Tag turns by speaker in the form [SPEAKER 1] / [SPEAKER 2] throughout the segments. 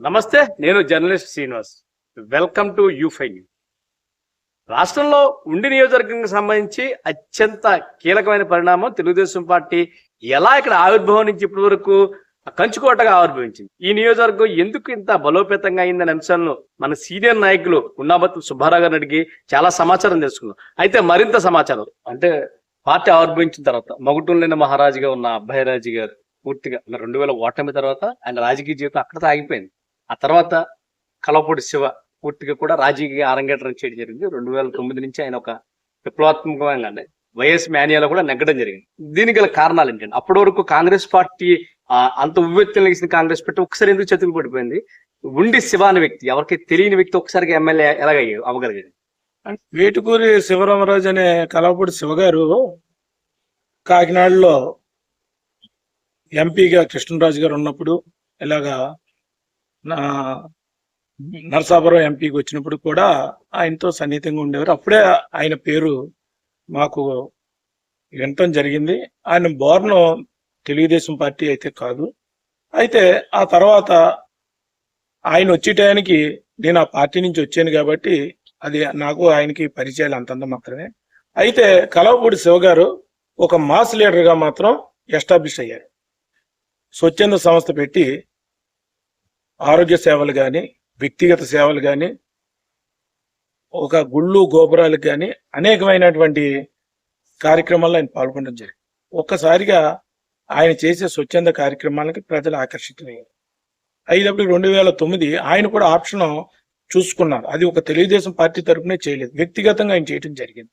[SPEAKER 1] నమస్తే నేను journalist Srinivas. Welcome to U five news రాష్ట్రంలో ఉండి నియోజకవర్గానికి సంబంధించి అత్యంత కీలకమైన పరిణామం తెలుగుదేశం పార్టీ ఎలా ఇక్కడ ఆవిర్భావం నుంచి ఇప్పటి వరకు కంచుకోటగా ఆవిర్భవించింది? ఈ నియోజకవర్గం ఎందుకు ఇంత బలోపేతంగా అయిందనే అంశాలను మన సీనియర్ నాయకులు ఉన్నాబత్ సుబ్బారావు గారిని అడిగి చాలా సమాచారం తెలుసుకున్నాం అయితే మరింత సమాచారం. అంటే పార్టీ ఆవిర్భవించిన తర్వాత మగుటూరులైన మహారాజుగా ఉన్న అభయరాజు గారు పూర్తిగా రెండు వేల ఓటమి తర్వాత ఆయన రాజకీయ జీవితం అక్కడ ఆగిపోయింది ఆ తర్వాత కలవపూడి శివ పూర్తిగా కూడా రాజకీయ అరంగేట్రం చేయడం జరిగింది. రెండు వేల తొమ్మిది నుంచి ఆయన ఒక విప్లవాత్మకంగా వైఎస్ మేనియాలో కూడా నెగ్గడం జరిగింది. దీనికి గల కారణాలు ఏంటంటే అప్పటి వరకు కాంగ్రెస్ పార్టీ అంత ఉవ్వెత్తులు లెగిసిన కాంగ్రెస్ పార్టీ ఒకసారి ఎందుకు చతుకు పడిపోయింది? ఉండి శివ అనే వ్యక్తి ఎవరికి తెలియని వ్యక్తి ఒకసారిగా ఎమ్మెల్యే ఎలాగ అవ్వగలిగాడు?
[SPEAKER 2] వేటుకూరి శివరామరాజు అనే కలవపూడి శివగారు కాకినాడలో ఎంపీగా కృష్ణరాజు గారు ఉన్నప్పుడు ఇలాగా నరసాపురం ఎంపీకి వచ్చినప్పుడు కూడా ఆయనతో సన్నిహితంగా ఉండేవారు. అప్పుడే ఆయన పేరు మాకు వినటం జరిగింది. ఆయన బోర్ను తెలుగుదేశం పార్టీ అయితే కాదు. అయితే ఆ తర్వాత ఆయన వచ్చే టయానికి నేను ఆ పార్టీ నుంచి వచ్చాను కాబట్టి అది నాకు ఆయనకి పరిచయాలు అంతంత మాత్రమే. అయితే కలవపూడి శివ గారు ఒక మాస్ లీడర్గా మాత్రం ఎస్టాబ్లిష్ అయ్యారు. స్వచ్ఛంద సంస్థ పెట్టి ఆరోగ్య సేవలు కానీ వ్యక్తిగత సేవలు కానీ ఒక గుళ్ళు గోపురాలకు కానీ అనేకమైనటువంటి కార్యక్రమాల్లో ఆయన పాల్గొనడం జరిగింది. ఒక్కసారిగా ఆయన చేసే స్వచ్ఛంద కార్యక్రమాలకి ప్రజలు ఆకర్షితులయ్యారు. అయినప్పుడు రెండు వేల తొమ్మిది ఆయన కూడా ఆప్షన్ చూసుకున్నారు. అది ఒక తెలుగుదేశం పార్టీ తరఫునే చేయలేదు. వ్యక్తిగతంగా ఆయన చేయడం జరిగింది.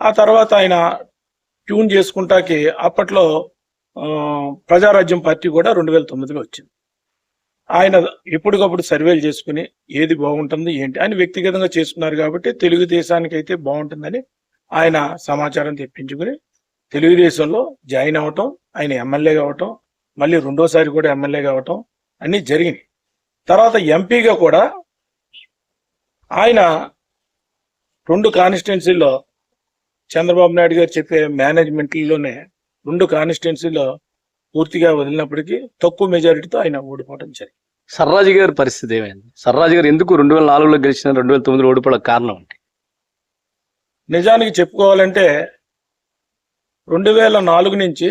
[SPEAKER 2] ఆ తర్వాత ఆయన ట్యూన్ చేసుకుంటాకి అప్పట్లో ప్రజారాజ్యం పార్టీ కూడా రెండు వేల తొమ్మిదిలో వచ్చింది. ఆయన ఎప్పటికప్పుడు సర్వేలు చేసుకుని ఏది బాగుంటుంది ఏంటి ఆయన వ్యక్తిగతంగా చేసుకున్నారు కాబట్టి తెలుగుదేశానికి అయితే బాగుంటుందని ఆయన సమాచారం తెప్పించుకుని తెలుగుదేశంలో జాయిన్ అవ్వటం ఆయన ఎమ్మెల్యే కావటం మళ్ళీ రెండోసారి కూడా ఎమ్మెల్యే కావటం అన్ని జరిగినాయి. తర్వాత ఎంపీగా కూడా ఆయన రెండు కాన్స్టిట్యున్సీలో చంద్రబాబు నాయుడు గారు చెప్పే మేనేజ్మెంట్లోనే రెండు కాన్స్టిట్యున్సీలో పూర్తిగా వదిలినప్పటికీ తక్కువ మెజారిటీతో ఆయన ఓడిపోవడం జరిగింది.
[SPEAKER 1] సర్రాజు గారి పరిస్థితి ఏమైంది? సర్రాజు గారు ఎందుకు రెండు వేల నాలుగులో గెలిచిన రెండు వేల తొమ్మిదిలో ఓడిపోవడానికి కారణం ఏంటి?
[SPEAKER 2] నిజానికి చెప్పుకోవాలంటే రెండు వేల నాలుగు నుంచి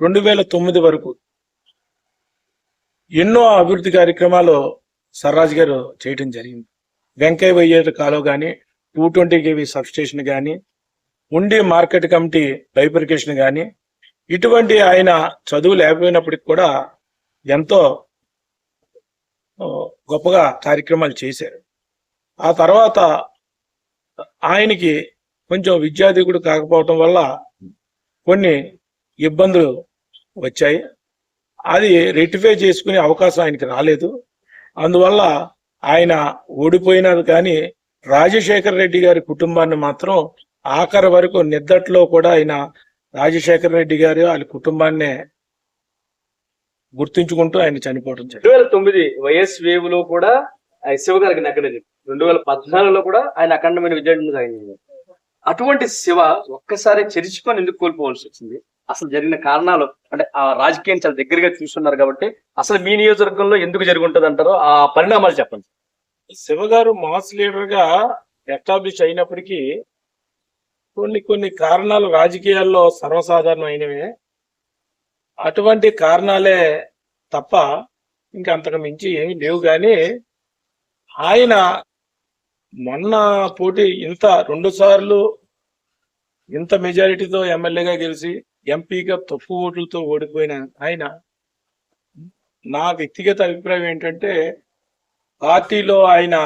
[SPEAKER 2] రెండు వేల తొమ్మిది వరకు ఎన్నో అభివృద్ధి కార్యక్రమాలు సర్రాజ్ గారు చేయటం జరిగింది. వెంకయ్య వయ్యేరు కాలువ కానీ టూ ట్వంటీ కేవీ సబ్స్టేషన్ కానీ ఉండి మార్కెట్ కమిటీ బైఫర్కేషన్ కానీ ఇటువంటి ఆయన చదువు లేకపోయినప్పటికి కూడా ఎంతో గొప్పగా కార్యక్రమాలు చేశారు. ఆ తర్వాత ఆయనకి కొంచెం విద్యాధికుడు కాకపోవటం వల్ల కొన్ని ఇబ్బందులు వచ్చాయి. అది రెక్టిఫై చేసుకునే అవకాశం ఆయనకి రాలేదు. అందువల్ల ఆయన ఓడిపోయినారు కానీ రాజశేఖర రెడ్డి గారి కుటుంబాన్ని మాత్రం ఆఖరి వరకు నిద్దట్లో కూడా ఆయన రాజశేఖర రెడ్డి గారు వాళ్ళ కుటుంబాన్ని గుర్తుంచుకుంటూ ఆయన చనిపోవడం జరిగింది.
[SPEAKER 1] రెండు వేల తొమ్మిది వైఎస్ వేవ్లో కూడా ఆయన శివ గారికి జరిగింది రెండు వేల పద్నాలుగులో కూడా ఆయన అఖండమైన విజయం సాగింది అటువంటి శివ ఒక్కసారి చెరిచిపోయి ఎందుకు కోల్పోవాల్సి వచ్చింది? అసలు జరిగిన కారణాలు అంటే ఆ రాజకీయం చాలా దగ్గరగా చూస్తున్నారు కాబట్టి అసలు మీ నియోజకవర్గంలో ఎందుకు జరిగి ఉంటుంది అంటారో ఆ పరిణామాలు చెప్పండి.
[SPEAKER 2] శివ గారు మాస్ లీడర్గా ఎస్టాబ్లిష్ అయినప్పటికీ కొన్ని కొన్ని కారణాలు రాజకీయాల్లో సర్వసాధారణమైనవే. అటువంటి కారణాలే తప్ప ఇంకా అంతకు మించి ఏమీ లేవు. కానీ ఆయన మొన్న పోటీ ఇంత రెండు సార్లు ఇంత మెజారిటీతో ఎమ్మెల్యేగా గెలిచి ఎంపీగా తక్కువ ఓట్లతో ఓడిపోయిన ఆయన నా వ్యక్తిగత అభిప్రాయం ఏంటంటే పార్టీలో ఆయన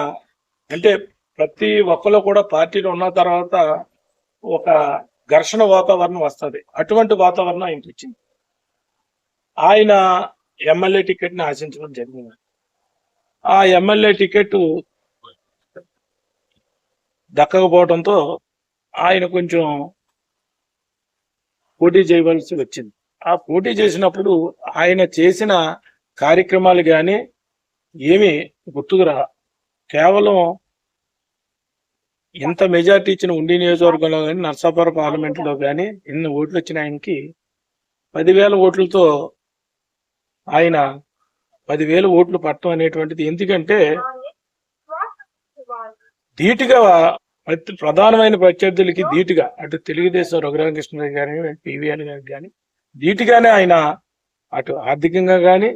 [SPEAKER 2] అంటే ప్రతి ఒక్కరు కూడా పార్టీలో ఉన్న తర్వాత ఒక ఘర్షణ వాతావరణం వస్తుంది. అటువంటి వాతావరణం ఆయనకి వచ్చింది. ఆయన ఎమ్మెల్యే టికెట్ని ఆశించడం జరిగింది. ఆ ఎమ్మెల్యే టికెట్ దక్కకపోవడంతో ఆయన కొంచెం పోటీ చేయవలసి వచ్చింది. ఆ పోటీ చేసినప్పుడు ఆయన చేసిన కార్యక్రమాలు కానీ ఏమీ గుర్తుకురా కేవలం ఎంత మెజార్టీ ఇచ్చిన ఉండి నియోజకవర్గంలో కానీ నర్సాపురం పార్లమెంట్లో కానీ ఎన్ని ఓట్లు వచ్చిన ఆయనకి పదివేల ఓట్లతో ఆయన పదివేల ఓట్లు పట్టడం అనేటువంటిది. ఎందుకంటే ధీటుగా ప్రతి ప్రధానమైన ప్రత్యర్థులకి ధీటుగా అటు తెలుగుదేశం రఘురామకృష్ణ గారి కానీ పివిఎన్ గారికి కానీ ధీటుగానే ఆయన అటు ఆర్థికంగా కానీ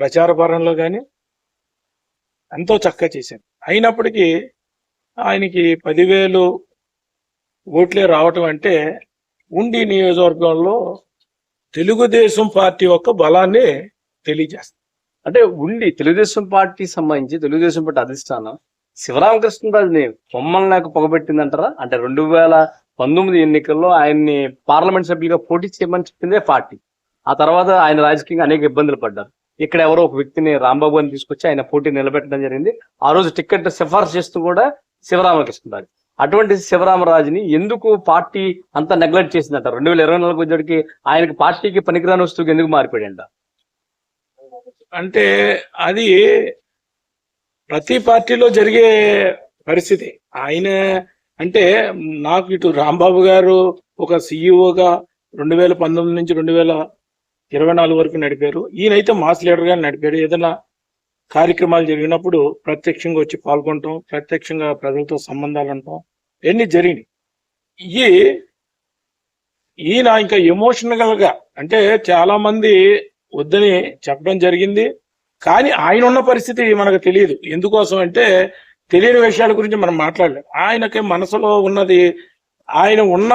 [SPEAKER 2] ప్రచార పరంలో కానీ ఎంతో చక్కగా చేశారు. అయినప్పటికీ ఆయనకి పదివేలు ఓట్లే రావటం అంటే ఉండి నియోజకవర్గంలో తెలుగుదేశం పార్టీ యొక్క బలాన్ని తెలియజేస్తుంది.
[SPEAKER 1] అంటే ఉండి తెలుగుదేశం పార్టీ సంబంధించి తెలుగుదేశం పార్టీ అధిష్టానం శివరామకృష్ణరాజుని బొమ్మలు నాకు పొగబెట్టిందంటారా? అంటే రెండు వేల పంతొమ్మిది ఎన్నికల్లో ఆయన్ని పార్లమెంట్ సభ్యులుగా పోటీ చేయమని చెప్పిందే పార్టీ. ఆ తర్వాత ఆయన రాజకీయంగా అనేక ఇబ్బందులు పడ్డారు. ఇక్కడ ఎవరో ఒక వ్యక్తిని రాంబాబు అని తీసుకొచ్చి ఆయన పోటీ నిలబెట్టడం జరిగింది. ఆ రోజు టికెట్ సిఫార్సు చేస్తూ కూడా శివరామకృష్ణరాజు అటువంటి శివరామరాజుని ఎందుకు పార్టీ అంతా నెగ్లెక్ట్ చేసిందంట? రెండు వేల ఇరవై నాలుగు వచ్చేటికి ఆయనకి పార్టీకి పనికిరాని వస్తువుకి ఎందుకు మారిపోయాడంట?
[SPEAKER 2] అంటే అది ప్రతి పార్టీలో జరిగే పరిస్థితి. ఆయన అంటే నాకు ఇటు రాంబాబు గారు ఒక సిఇఓగా రెండు వేల పంతొమ్మిది నుంచి రెండు వేల ఇరవై నాలుగు వరకు నడిపారు. ఈయనైతే మాస్ లీడర్గా నడిపాడు. ఏదైనా కార్యక్రమాలు జరిగినప్పుడు ప్రత్యక్షంగా వచ్చి పాల్గొనటం ప్రత్యక్షంగా ప్రజలతో సంబంధాలు ఉండటం ఇవన్నీ జరిగినాయి. ఇవి ఈయన ఇంకా ఎమోషనల్గా అంటే చాలామంది వద్దని చెప్పడం జరిగింది. కానీ ఆయన ఉన్న పరిస్థితి మనకు తెలియదు. ఎందుకోసం అంటే తెలియని విషయాల గురించి మనం మాట్లాడలేం. ఆయనకి మనసులో ఉన్నది ఆయన ఉన్న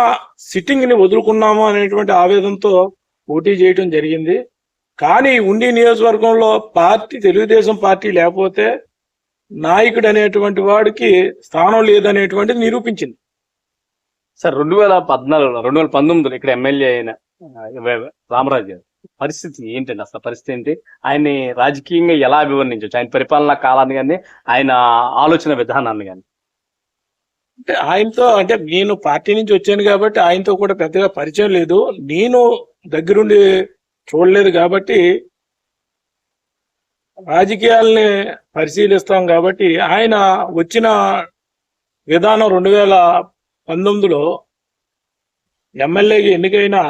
[SPEAKER 2] సిట్టింగ్ని వదులుకున్నాము అనేటువంటి ఆవేదంతో పోటీ చేయడం జరిగింది. కానీ ఉండి నియోజకవర్గంలో పార్టీ తెలుగుదేశం పార్టీ లేకపోతే నాయకుడు అనేటువంటి వాడికి స్థానం లేదనేటువంటిది నిరూపించింది.
[SPEAKER 1] సార్ రెండు వేల పద్నాలుగులో రెండు వేల పంతొమ్మిదిలో ఇక్కడ ఎమ్మెల్యే అయిన రామరాజు గారు పరిస్థితి ఏంటండి? అసలు పరిస్థితి ఏంటి? ఆయన్ని రాజకీయంగా ఎలా అభివర్ణించవచ్చు? ఆయన పరిపాలనా కాలాన్ని కానీ ఆయన ఆలోచన విధానాన్ని కానీ?
[SPEAKER 2] అంటే ఆయనతో అంటే నేను పార్టీ నుంచి వచ్చాను కాబట్టి ఆయనతో కూడా పెద్దగా పరిచయం లేదు. నేను దగ్గరుండి చూడలేదు కాబట్టి రాజకీయాల్ని పరిశీలిస్తాం కాబట్టి ఆయన వచ్చిన విధానం రెండు వేల పంతొమ్మిదిలో ఎమ్మెల్యేగా ఎన్నికైనా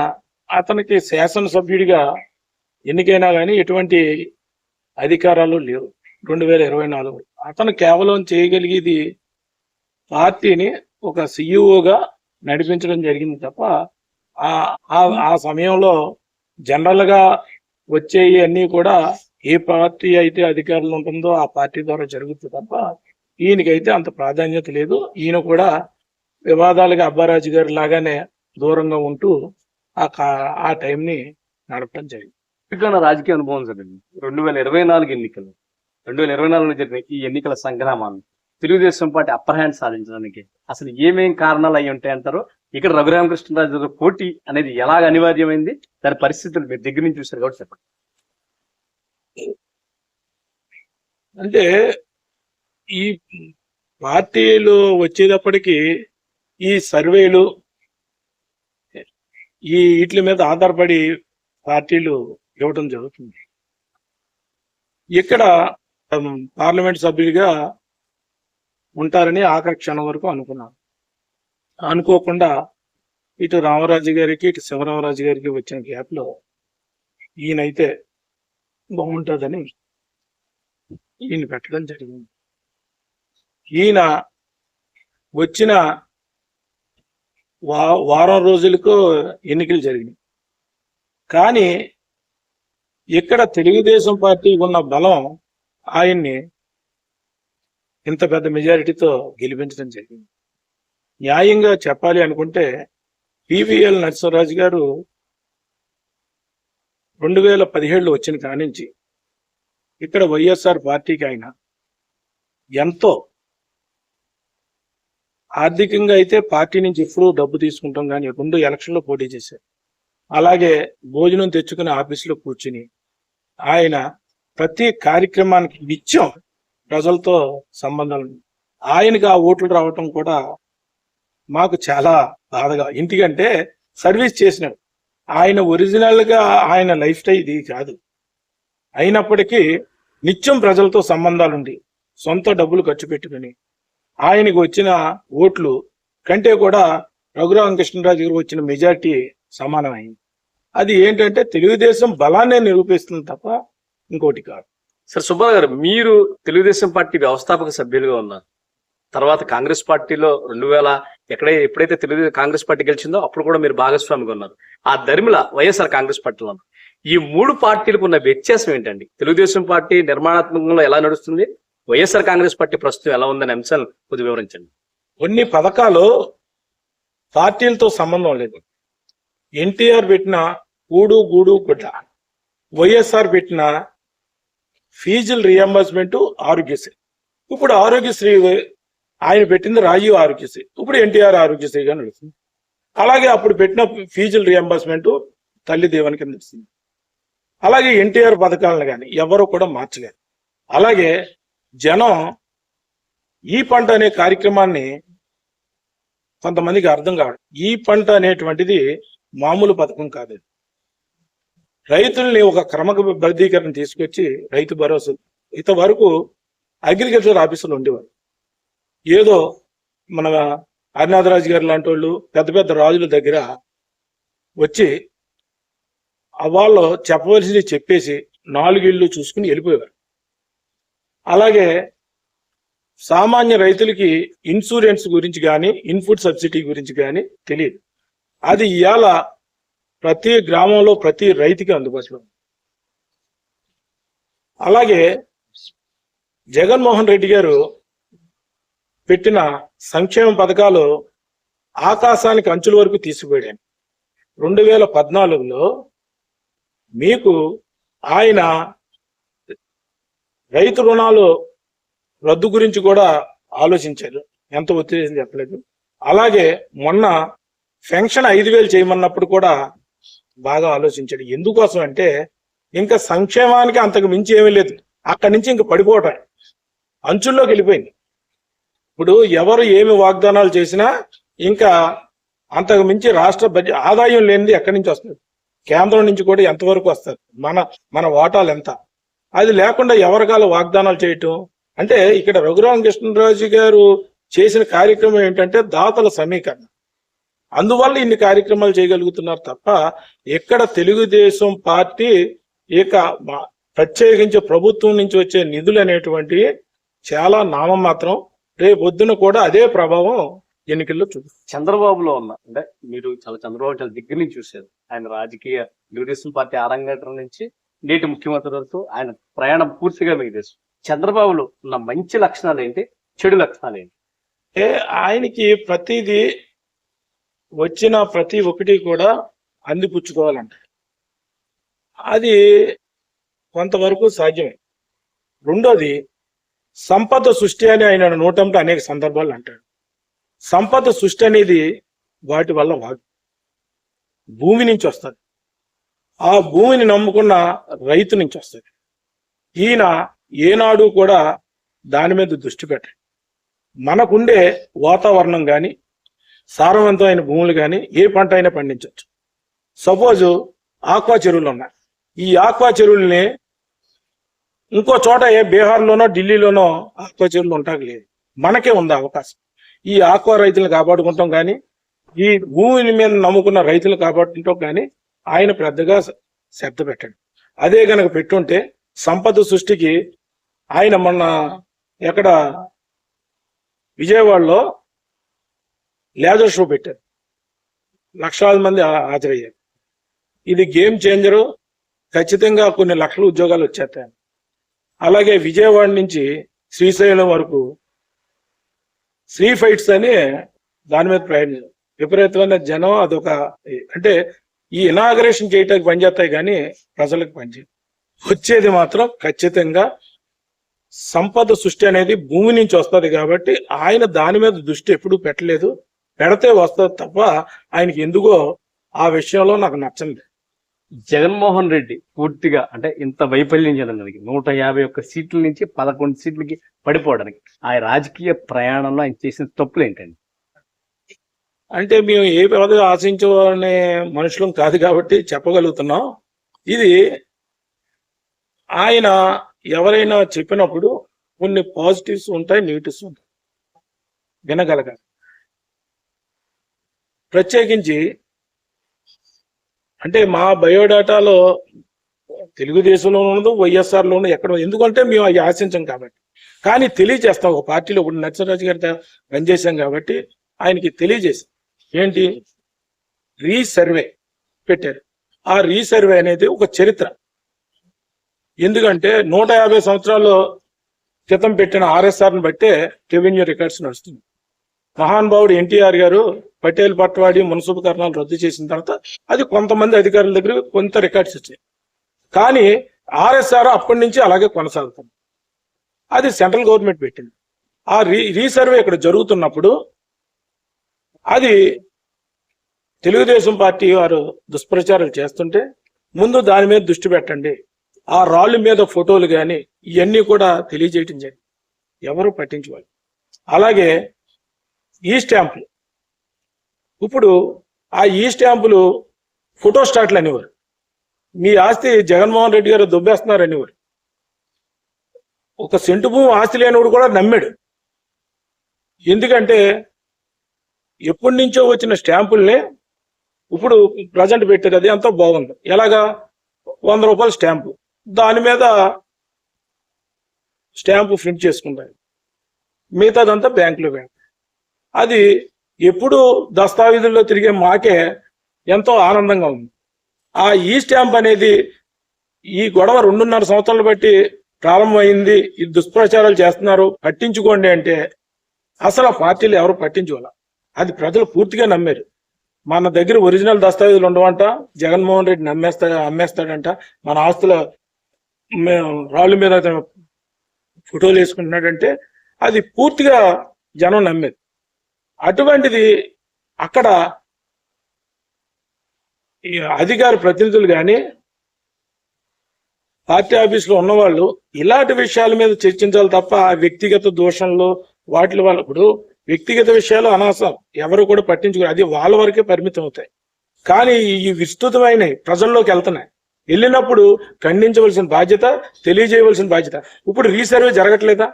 [SPEAKER 2] అతనికి శాసనసభ్యుడిగా ఎన్నికైనా కానీ ఎటువంటి అధికారాలు లేవు. రెండు వేల ఇరవై నాలుగు అతను కేవలం చేయగలిగేది పార్టీని ఒక సిఇఓగా నడిపించడం జరిగింది తప్ప ఆ- ఆ సమయంలో జనరల్గా వచ్చేవి అన్ని కూడా ఏ పార్టీ అయితే అధికారులు ఉంటుందో ఆ పార్టీ ద్వారా జరుగుతుంది తప్ప ఈయనకైతే అంత ప్రాధాన్యత లేదు. ఈయన కూడా వివాదాలుగా అబ్బారాజు గారి లాగానే దూరంగా ఉంటూ ఆ కా- ఆ టైంని నడపడం జరిగింది.
[SPEAKER 1] ఇప్పటికైనా రాజకీయ అనుభవం జరిగింది రెండు వేల ఇరవై నాలుగు ఎన్నికలు. రెండు వేల ఇరవై నాలుగులో జరిగిన ఈ ఎన్నికల సంగ్రామాలు తెలుగుదేశం పార్టీ అప్పర్ హ్యాండ్ సాధించడానికి అసలు ఏమేం కారణాలు అయి ఉంటాయి అంటారు? ఇక్కడ రఘురామకృష్ణరాజు పోటీ అనేది ఎలాగ అనివార్యమైంది? దాని పరిస్థితులు మీరు దగ్గర నుంచి చూసారు కాబట్టి చెప్పండి.
[SPEAKER 2] అంటే ఈ పార్టీలు వచ్చేటప్పటికి ఈ సర్వేలు ఈ వీటి మీద ఆధారపడి పార్టీలు ఇవ్వడం జరుగుతుంది. ఇక్కడ పార్లమెంట్ సభ్యులుగా ఉంటారని ఆఖరి క్షణం వరకు అనుకున్నాను. అనుకోకుండా ఇటు రామరాజు గారికి ఇటు శివరామరాజు గారికి వచ్చిన గ్యాప్లో ఈయనైతే బాగుంటుందని ఈయన పెట్టడం జరిగింది. ఈయన వచ్చిన వా వారం రోజులకు ఎన్నికలు జరిగినాయి. కానీ ఇక్కడ తెలుగుదేశం పార్టీ ఉన్న బలం ఆయన్ని ఇంత పెద్ద మెజారిటీతో గెలిపించడం జరిగింది. న్యాయంగా చెప్పాలి అనుకుంటే పివిఎల్ నరసింహరాజు గారు రెండు వేల పదిహేడులో వచ్చిన కానించి ఇక్కడ వైఎస్ఆర్ పార్టీకి ఆయన ఎంతో ఆర్థికంగా అయితే పార్టీ నుంచి ఎప్పుడూ డబ్బు తీసుకుంటాం కానీ రెండు ఎలక్షన్లో పోటీ చేశారు అలాగే భోజనం తెచ్చుకుని ఆఫీసులో కూర్చుని ఆయన ప్రతి కార్యక్రమానికి నిత్యం ప్రజలతో సంబంధాలు ఉన్నాయి. ఆయనకు ఆ ఓట్లు రావటం కూడా మాకు చాలా బాధగా ఎందుకంటే సర్వీస్ చేసినాడు. ఆయన ఒరిజినల్గా ఆయన లైఫ్ స్టైల్ ఇది కాదు. అయినప్పటికీ నిత్యం ప్రజలతో సంబంధాలుండి సొంత డబ్బులు ఖర్చు పెట్టుకుని ఆయనకు వచ్చిన ఓట్లు కంటే కూడా రఘురామకృష్ణరాజు గారు వచ్చిన మెజార్టీ సమానమైంది. అది ఏంటంటే తెలుగుదేశం బలాన్ని నిరూపిస్తుంది తప్ప ఇంకోటి కాదు.
[SPEAKER 1] సార్ సుబ్బారావు గారు మీరు తెలుగుదేశం పార్టీ వ్యవస్థాపక సభ్యులుగా ఉన్నారు. తర్వాత కాంగ్రెస్ పార్టీలో రెండు వేల ఎక్కడ ఎప్పుడైతే తెలుగు కాంగ్రెస్ పార్టీ గెలిచిందో అప్పుడు కూడా మీరు భాగస్వామిగా ఉన్నారు. ఆ దరిమిల వైఎస్ఆర్ కాంగ్రెస్ పార్టీలో ఈ మూడు పార్టీలకు ఉన్న వ్యత్యాసం ఏంటండి? తెలుగుదేశం పార్టీ నిర్మాణాత్మకంలో ఎలా నడుస్తుంది? వైఎస్ఆర్ కాంగ్రెస్ పార్టీ ప్రస్తుతం ఎలా ఉందనే అంశాలు కొద్దిగా వివరించండి.
[SPEAKER 2] కొన్ని పథకాలు పార్టీలతో సంబంధం లేదు. ఎన్టీఆర్ పెట్టిన గూడు గూడు గుడ్డ వైఎస్ఆర్ పెట్టిన ఫీజుల రియంబర్స్మెంట్ ఆరోగ్యశ్రీ ఇప్పుడు ఆరోగ్యశ్రీ ఆయన పెట్టింది రాజీవ్ ఆరోగ్యశ్రీ. ఇప్పుడు ఎన్టీఆర్ ఆరోగ్యశ్రీగా నడుస్తుంది. అలాగే అప్పుడు పెట్టిన ఫీజుల రియంబర్స్మెంట్ తల్లి దేవుని కింద నడుస్తుంది అలాగే ఎన్టీఆర్ పథకాలను కానీ ఎవరు కూడా మార్చలేరు అలాగే జనం ఈ పంట అనే కార్యక్రమాన్ని కొంతమందికి అర్థం కాదు ఈ పంట అనేటువంటిది మామూలు పథకం కాదు. రైతుల్ని ఒక క్రమబద్ధీకరణ తీసుకొచ్చి రైతు భరోసా ఇంతవరకు అగ్రికల్చర్ ఆఫీసులు ఉండేవారు. ఏదో మన హరినాథరాజు గారు లాంటి వాళ్ళు పెద్ద పెద్ద రాజుల దగ్గర వచ్చి వాళ్ళు చెప్పవలసింది చెప్పేసి నాలుగిళ్ళు చూసుకుని వెళ్ళిపోయేవారు అలాగే సామాన్య రైతులకి ఇన్సూరెన్స్ గురించి కానీ ఇన్పుట్ సబ్సిడీ గురించి కానీ తెలియదు అది ఇవాళ ప్రతి గ్రామంలో ప్రతి రైతుకి అందుబాటులో ఉంది. అలాగే జగన్మోహన్ రెడ్డి గారు పెట్టిన సంక్షేమ పథకాలు ఆకాశానికి అంచుల వరకు తీసుకుపోయాను రెండు వేల పద్నాలుగులో మీకు ఆయన రైతు రుణాలు రద్దు గురించి కూడా ఆలోచించారు. ఎంత ఒత్తిడి చెప్పలేదు. అలాగే మొన్న పెన్షన్ ఐదు వేలు చేయమన్నప్పుడు కూడా బాగా ఆలోచించాడు. ఎందుకోసం అంటే ఇంకా సంక్షేమానికి అంతకు మించి ఏమీ లేదు. అక్కడి నుంచి ఇంక పడిపోవటం. అంచుల్లోకి వెళ్ళిపోయింది. ఇప్పుడు ఎవరు ఏమి వాగ్దానాలు చేసినా ఇంకా అంతకు మించి రాష్ట్ర బడ్జెట్ ఆదాయం లేనిది ఎక్కడి నుంచి వస్తుంది? కేంద్రం నుంచి కూడా ఎంతవరకు వస్తుంది? మన మన వాటాలు ఎంత? అది లేకుండా ఎవరికాలు వాగ్దానాలు చేయటం? అంటే ఇక్కడ రఘురామకృష్ణరాజు గారు చేసిన కార్యక్రమం ఏంటంటే దాతల సమీకరణ. అందువల్ల ఇన్ని కార్యక్రమాలు చేయగలుగుతున్నారు తప్ప ఎక్కడ తెలుగుదేశం పార్టీ ఇక ప్రత్యేకించి ప్రభుత్వం నుంచి వచ్చే నిధులు అనేటువంటివి చాలా నామమాత్రం రేపు పొద్దున కూడా అదే ప్రభావం ఎన్నికల్లో చూపిస్తుంది
[SPEAKER 1] చంద్రబాబులో ఉన్న అంటే మీరు చాలా చంద్రబాబు చాలా దగ్గర నుంచి చూశారు. ఆయన రాజకీయ తెలుగుదేశం పార్టీ ఆరంగేటం నుంచి నేటి ముఖ్యమంత్రి వరకు ఆయన ప్రయాణం పూర్తిగా మీకు తెలుసు. చంద్రబాబులో ఉన్న మంచి లక్షణాలు ఏంటి? చెడు లక్షణాలు ఏంటి?
[SPEAKER 2] ఏ ఆయనకి ప్రతిదీ వచ్చిన ప్రతి ఒక్కటి కూడా అందిపుచ్చుకోవాలంట. అది కొంతవరకు సాధ్యమే. రెండోది సంపద సృష్టి అని ఆయన నోటంతో అనేక సందర్భాలు అంటాడు. సంపద సృష్టి అనేది వాటి వల్ల వాడు భూమి నుంచి వస్తుంది. ఆ భూమిని నమ్ముకున్న రైతు నుంచి వస్తుంది. ఈయన ఏనాడు కూడా దాని మీద దృష్టి పెట్టాడు మనకుండే వాతావరణం కానీ సారవంతమైన భూములు కానీ ఏ పంట అయినా పండించవచ్చు. సపోజ్ ఆక్వా చెరువులు ఉన్నాయి. ఈ ఆక్వా చెరువుల్ని ఇంకో చోట ఏ బీహార్లోనో ఢిల్లీలోనో ఆక్వా చెరువులు ఉంటాక లేదు. మనకే ఉంది అవకాశం. ఈ ఆక్వా రైతులను కాపాడుకుంటాం కానీ ఈ భూమిని మీద నమ్ముకున్న రైతులు కాపాడుకుంటాం కానీ ఆయన పెద్దగా శ్రద్ధ పెట్టాడు. అదే కనుక పెట్టుంటే సంపద సృష్టికి ఆయన మొన్న ఎక్కడ విజయవాడలో లేజర్ షో పెట్టారు. లక్షలాది మంది హాజరయ్యారు. ఇది గేమ్ చేంజరు. ఖచ్చితంగా కొన్ని లక్షల ఉద్యోగాలు వచ్చేస్తాయి అలాగే విజయవాడ నుంచి శ్రీశైలం వరకు శ్రీ ఫైట్స్ అని దాని మీద ప్రయాణం విపరీతమైన జనం అదొక అంటే ఈ ఇనాగరేషన్ చేయటానికి పనిచేస్తాయి కానీ ప్రజలకు పనిచేయదు వచ్చేది మాత్రం ఖచ్చితంగా సంపద సృష్టి అనేది భూమి నుంచి వస్తుంది కాబట్టి ఆయన దాని మీద దృష్టి ఎప్పుడూ పెట్టలేదు. పెడితే వస్తుంది తప్ప ఆయనకి ఎందుకో ఆ విషయంలో నాకు నచ్చలేదు
[SPEAKER 1] జగన్మోహన్ రెడ్డి పూర్తిగా అంటే ఇంత వైఫల్యం చెందడానికి నూట యాభై ఒక్క సీట్ల నుంచి పదకొండు సీట్లకి పడిపోవడానికి. ఆ రాజకీయ ప్రయాణంలో ఆయన చేసిన తప్పులు ఏంటండి
[SPEAKER 2] అంటే మేము ఏ పదవి ఆశించే మనుషులం కాదు కాబట్టి చెప్పగలుగుతున్నాం. ఇది ఆయన ఎవరైనా చెప్పినప్పుడు కొన్ని పాజిటివ్స్ ఉంటాయి నెగిటివ్స్ ఉంటాయి. వినగలగాలి. ప్రత్యేకించి అంటే మా బయోడాటాలో తెలుగుదేశంలో ఉండదు వైఎస్ఆర్లో ఎక్కడ ఎందుకంటే మేము అవి ఆశించాం కాబట్టి. కానీ తెలియజేస్తాం ఒక పార్టీలో ఇప్పుడు నరసింహరాజు గారితో పనిచేశాం కాబట్టి ఆయనకి తెలియజేసాం ఏంటి? రీసర్వే పెట్టారు. ఆ రీసర్వే అనేది ఒక చరిత్ర. ఎందుకంటే నూట యాభై సంవత్సరాల్లో క్రితం పెట్టిన ఆర్ఎస్ఆర్ని బట్టే రెవెన్యూ రికార్డ్స్ నడుస్తుంది మహానుభావుడు ఎన్టీఆర్ గారు పటేల్ పట్వాడి మున్సిపల్ కరణాలు రద్దు చేసిన తర్వాత అది కొంతమంది అధికారుల దగ్గర కొంత రికార్డ్స్ వచ్చాయి. కానీ ఆర్ఎస్ఆర్ అప్పటి నుంచి అలాగే కొనసాగుతుంది. అది సెంట్రల్ గవర్నమెంట్ పెట్టింది. ఆ రీ రీసర్వే ఇక్కడ జరుగుతున్నప్పుడు అది తెలుగుదేశం పార్టీ వారు దుష్ప్రచారాలు చేస్తుంటే ముందు దాని మీద దృష్టి పెట్టండి. ఆ రాళ్ళ మీద ఫోటోలు కానీ ఇవన్నీ కూడా తెలియజేయటం జరిగింది. ఎవరు పట్టించుకోవాలి అలాగే ఈ స్టాంపులు ఇప్పుడు ఆ ఈ స్టాంపులు ఫోటో స్టాట్లు అనేవారు. మీ ఆస్తి జగన్మోహన్ రెడ్డి గారు దుబ్బేస్తున్నారు అనేవారు. ఒక సెంటు భూమి ఆస్తి లేనివాడు కూడా నమ్మాడు. ఎందుకంటే ఎప్పటి నుంచో వచ్చిన స్టాంపుల్ని ఇప్పుడు ప్రజెంట్ పెట్టారు. అది ఎంతో బాగుంది. ఎలాగా? వంద రూపాయల స్టాంపు. దాని మీద స్టాంపు ప్రింట్ చేసుకుంటారు మిగతాదంతా బ్యాంకులో బ్యాంక్ అది ఎప్పుడు దస్తావేజుల్లో తిరిగే మాకే ఎంతో ఆనందంగా ఉంది. ఆ ఈ స్టాంప్ అనేది ఈ గొడవ రెండున్నర సంవత్సరాలు బట్టి ప్రారంభమైంది. ఈ దుష్ప్రచారాలు చేస్తున్నారు. పట్టించుకోండి అంటే అసలు ఆ పార్టీలు ఎవరు పట్టించుకోవాలి? అది ప్రజలు పూర్తిగా నమ్మారు. మన దగ్గర ఒరిజినల్ దస్తావేజులు ఉండవంట. జగన్మోహన్ రెడ్డి నమ్మేస్తా అమ్మేస్తాడంట. మన ఆస్తుల మేము రాళ్ళ మీద ఫోటోలు వేసుకుంటున్నాడంటే అది పూర్తిగా జనం నమ్మేది అటువంటిది అక్కడ ఈ అధికార ప్రతినిధులు కానీ పార్టీ ఆఫీసులో ఉన్నవాళ్ళు ఇలాంటి విషయాల మీద చర్చించాలి తప్ప ఆ వ్యక్తిగత దోషంలో వాటి వల్ల ఇప్పుడు వ్యక్తిగత విషయాలు అనవసరం. ఎవరు కూడా పట్టించుకోరు. అది వాళ్ళ వరకే పరిమితం అవుతాయి. కానీ ఈ విస్తృతమైన ప్రజల్లోకి వెళ్తున్నాయి. వెళ్ళినప్పుడు ఖండించవలసిన బాధ్యత తెలియజేయవలసిన బాధ్యత. ఇప్పుడు రీసర్వే జరగట్లేదా?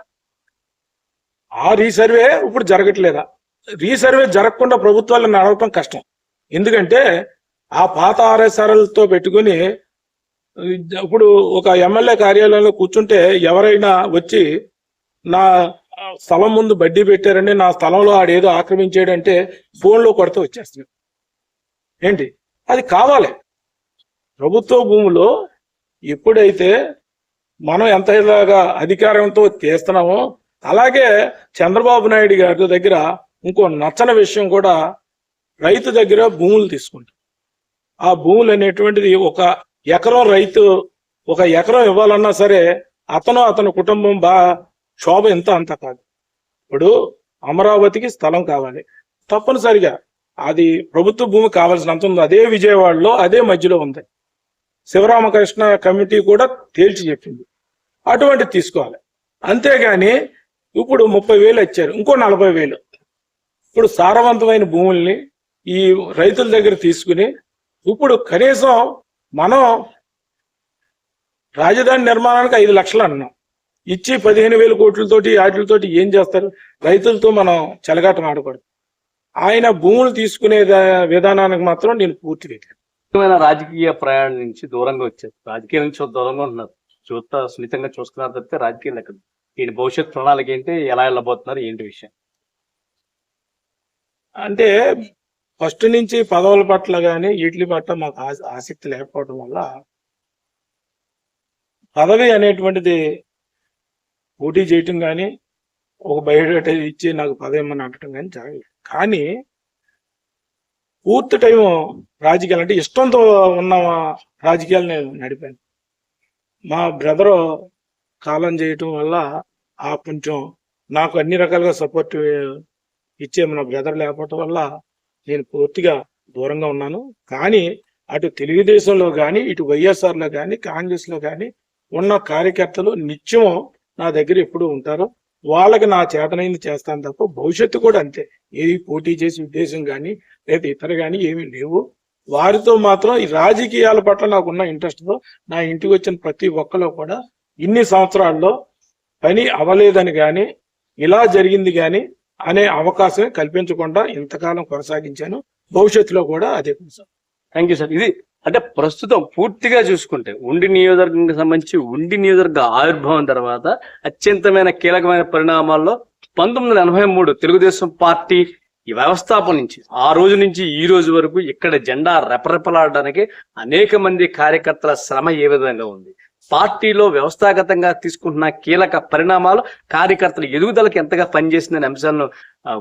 [SPEAKER 2] ఆ రీసర్వే ఇప్పుడు జరగట్లేదా? రీసర్వే జరగకుండా ప్రభుత్వాలను నడవటం కష్టం. ఎందుకంటే ఆ పాత ఆర్ఎస్ఆర్లతో పెట్టుకుని ఇప్పుడు ఒక ఎమ్మెల్యే కార్యాలయంలో కూర్చుంటే ఎవరైనా వచ్చి నా స్థలం ముందు బడ్డీ పెట్టారండి నా స్థలంలో ఆడేదో ఆక్రమించాడంటే ఫోన్లో కొడితే వచ్చేస్తుంది ఏంటి? అది కావాలి. ప్రభుత్వ భూములో ఎప్పుడైతే మనం ఎంత ఇలాగా అధికారంతో చేస్తున్నామో అలాగే చంద్రబాబు నాయుడు గారి దగ్గర ఇంకో నచ్చని విషయం కూడా రైతు దగ్గర భూములు తీసుకుంటాం. ఆ భూములు అనేటువంటిది ఒక ఎకరం రైతు ఒక ఎకరం ఇవ్వాలన్నా సరే అతను అతని కుటుంబం బా శోభ ఎంత అంత కాదు. ఇప్పుడు అమరావతికి స్థలం కావాలి. తప్పనిసరిగా అది ప్రభుత్వ భూమి కావాల్సినంత ఉంది. అదే విజయవాడలో అదే మధ్యలో ఉంది. శివరామకృష్ణ కమిటీ కూడా తేల్చి చెప్పింది. అటువంటి తీసుకోవాలి. అంతేగాని ఇప్పుడు ముప్పై వేలు ఇచ్చారు. ఇంకో నలభై వేలు. ఇప్పుడు సారవంతమైన భూముల్ని ఈ రైతుల దగ్గర తీసుకుని ఇప్పుడు కనీసం మనం రాజధాని నిర్మాణానికి ఐదు లక్షలు అన్నాం. ఇచ్చి పదిహేను వేల కోట్లతోటి వాటితోటి ఏం చేస్తారు? రైతులతో మనం చెలగాటం ఆడకూడదు. ఆయన భూములు తీసుకునే దా- విధానానికి మాత్రం నేను పూర్తి వ్యతిరేకం.
[SPEAKER 1] రాజకీయ ప్రయాణం నుంచి దూరంగా వచ్చారు. రాజకీయం నుంచి దూరంగా ఉన్నారు చూస్తా సున్నితంగా చూసుకున్నారు తప్పితే రాజకీయాలు ఎక్కడ? ఈయన భవిష్యత్ ప్రణాళిక ఏంటి? ఎలా వెళ్ళబోతున్నారు? ఏంటి విషయం?
[SPEAKER 2] అంటే ఫస్ట్ నుంచి పదవుల పట్ల కానీ వీటి పట్ల మాకు ఆస- ఆసక్తి లేకపోవడం వల్ల పదవి అనేటువంటిది పోటీ చేయటం కానీ ఒక బయోడేటా ఇచ్చి నాకు పదవి ఏమని అనటం కానీ జరగలేదు. కానీ పూర్తి టైం రాజకీయాలు అంటే ఇష్టంతో ఉన్న రాజకీయాలు నేను నడిపాను. మా బ్రదర్ కాలం చేయటం వల్ల ఆ కొంచెం నాకు అన్ని రకాలుగా సపోర్ట్ ఇచ్చే మన బ్రదర్ లేకపోవటం వల్ల నేను పూర్తిగా దూరంగా ఉన్నాను. కానీ అటు తెలుగుదేశంలో కానీ ఇటు వైఎస్ఆర్లో కానీ కాంగ్రెస్లో కానీ ఉన్న కార్యకర్తలు నిత్యం నా దగ్గర ఎప్పుడు ఉంటారు. వాళ్ళకి నా చేతనైంది చేస్తాను తప్ప భవిష్యత్తు కూడా అంతే. ఏది పోటీ చేసే ఉద్దేశం కానీ లేదా ఇతర కానీ ఏమీ లేవు. వారితో మాత్రం ఈ రాజకీయాల పట్ల నాకున్న ఇంట్రెస్ట్తో నా ఇంటికి వచ్చిన ప్రతి ఒక్కరు కూడా ఇన్ని సంవత్సరాల్లో పని అవలేదని కానీ ఇలా జరిగింది కానీ అనే అవకాశం కల్పించకుండా ఇంతకాలం కొనసాగించాను. భవిష్యత్తులో కూడా అదే
[SPEAKER 1] థ్యాంక్ యూ సార్ ఇది అంటే ప్రస్తుతం పూర్తిగా చూసుకుంటే ఉండి నియోజకవర్గానికి సంబంధించి ఉండి నియోజకవర్గ ఆవిర్భావం తర్వాత అత్యంతమైన కీలకమైన పరిణామాల్లో పంతొమ్మిది వందల ఎనభై మూడు తెలుగుదేశం పార్టీ ఈ వ్యవస్థాపన నుంచి ఆ రోజు నుంచి ఈ రోజు వరకు ఇక్కడ జెండా రెపరెపలాడడానికి అనేక మంది కార్యకర్తల శ్రమ ఏ విధంగా ఉంది? పార్టీలో వ్యవస్థాగతంగా తీసుకుంటున్న కీలక పరిణామాలు కార్యకర్తల ఎదుగుదలకు ఎంతగా పనిచేసిందనే అంశాలను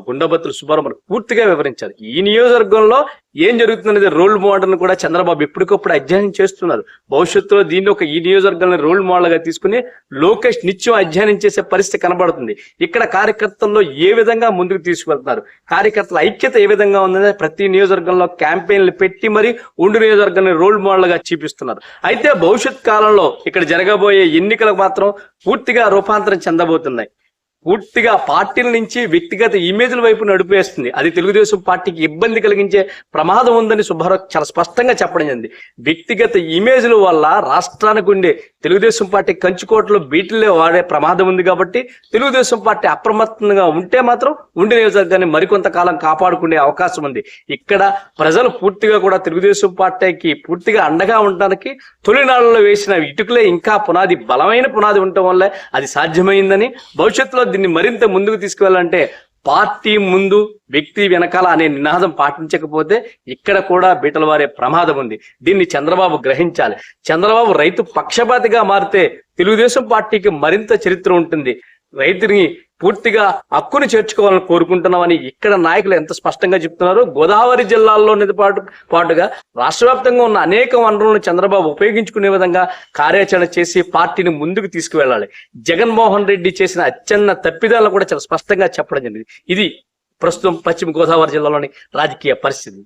[SPEAKER 1] గుండబత్తులు సుబ్బారావు పూర్తిగా వివరించారు. ఈ నియోజకవర్గంలో ఏం జరుగుతుందనేది రోల్ మోడల్ కూడా చంద్రబాబు ఎప్పటికప్పుడు అధ్యయనం చేస్తున్నారు. భవిష్యత్తులో దీన్ని ఒక ఈ నియోజకవర్గాన్ని రోల్ మోడల్గా తీసుకుని లోకేష్ నిత్యం అధ్యయనం చేసే పరిస్థితి కనబడుతుంది. ఇక్కడ కార్యకర్తల్లో ఏ విధంగా ముందుకు తీసుకువెళ్తున్నారు? కార్యకర్తల ఐక్యత ఏ విధంగా ఉందనే ప్రతి నియోజకవర్గంలో క్యాంపెయిన్లు పెట్టి మరి ఉండు నియోజకవర్గాన్ని రోల్ మోడల్గా చూపిస్తున్నారు. అయితే భవిష్యత్ కాలంలో ఇక్కడ జరగబోయే ఎన్నికలకు మాత్రం పూర్తిగా రూపాంతరం చెందబోతున్నాయి. పూర్తిగా పార్టీల నుంచి వ్యక్తిగత ఇమేజ్ల వైపు నడిపేస్తుంది. అది తెలుగుదేశం పార్టీకి ఇబ్బంది కలిగించే ప్రమాదం ఉందని సుబ్బారావు చాలా స్పష్టంగా చెప్పడం జరిగింది. వ్యక్తిగత ఇమేజ్ల వల్ల రాష్ట్రానికి ఉండే తెలుగుదేశం పార్టీ కంచుకోటలో బీటిల్లో వాడే ప్రమాదం ఉంది కాబట్టి తెలుగుదేశం పార్టీ అప్రమత్తంగా ఉంటే మాత్రం ఉండి నియోజకవర్గాన్ని మరికొంతకాలం కాపాడుకునే అవకాశం ఉంది. ఇక్కడ ప్రజలు పూర్తిగా కూడా తెలుగుదేశం పార్టీకి పూర్తిగా అండగా ఉండడానికి తొలినాళ్ళలో వేసిన ఇటుకలే ఇంకా పునాది బలమైన పునాది ఉండటం వల్ల అది సాధ్యమైందని భవిష్యత్తులో దీన్ని మరింత ముందుకు తీసుకువెళ్ళాలంటే పార్టీ ముందు వ్యక్తి వెనకాల అనే నినాదం పాటించకపోతే ఇక్కడ కూడా బీటలు వారే ప్రమాదం ఉంది. దీన్ని చంద్రబాబు గ్రహించాలి. చంద్రబాబు రైతు పక్షపాతిగా మారితే తెలుగుదేశం పార్టీకి మరింత చరిత్ర ఉంటుంది. రైతుని పూర్తిగా హక్కును చేర్చుకోవాలని కోరుకుంటున్నామని ఇక్కడ నాయకులు ఎంత స్పష్టంగా చెప్తున్నారు. గోదావరి జిల్లాల్లోని పాటు పాటుగా రాష్ట్ర వ్యాప్తంగా ఉన్న అనేక వనరులను చంద్రబాబు ఉపయోగించుకునే విధంగా కార్యాచరణ చేసి పార్టీని ముందుకు తీసుకువెళ్ళాలి. జగన్మోహన్ రెడ్డి చేసిన అత్యన్న తప్పిదాలను కూడా చాలా స్పష్టంగా చెప్పడం జరిగింది. ఇది ప్రస్తుతం పశ్చిమ గోదావరి జిల్లాలోని రాజకీయ పరిస్థితి.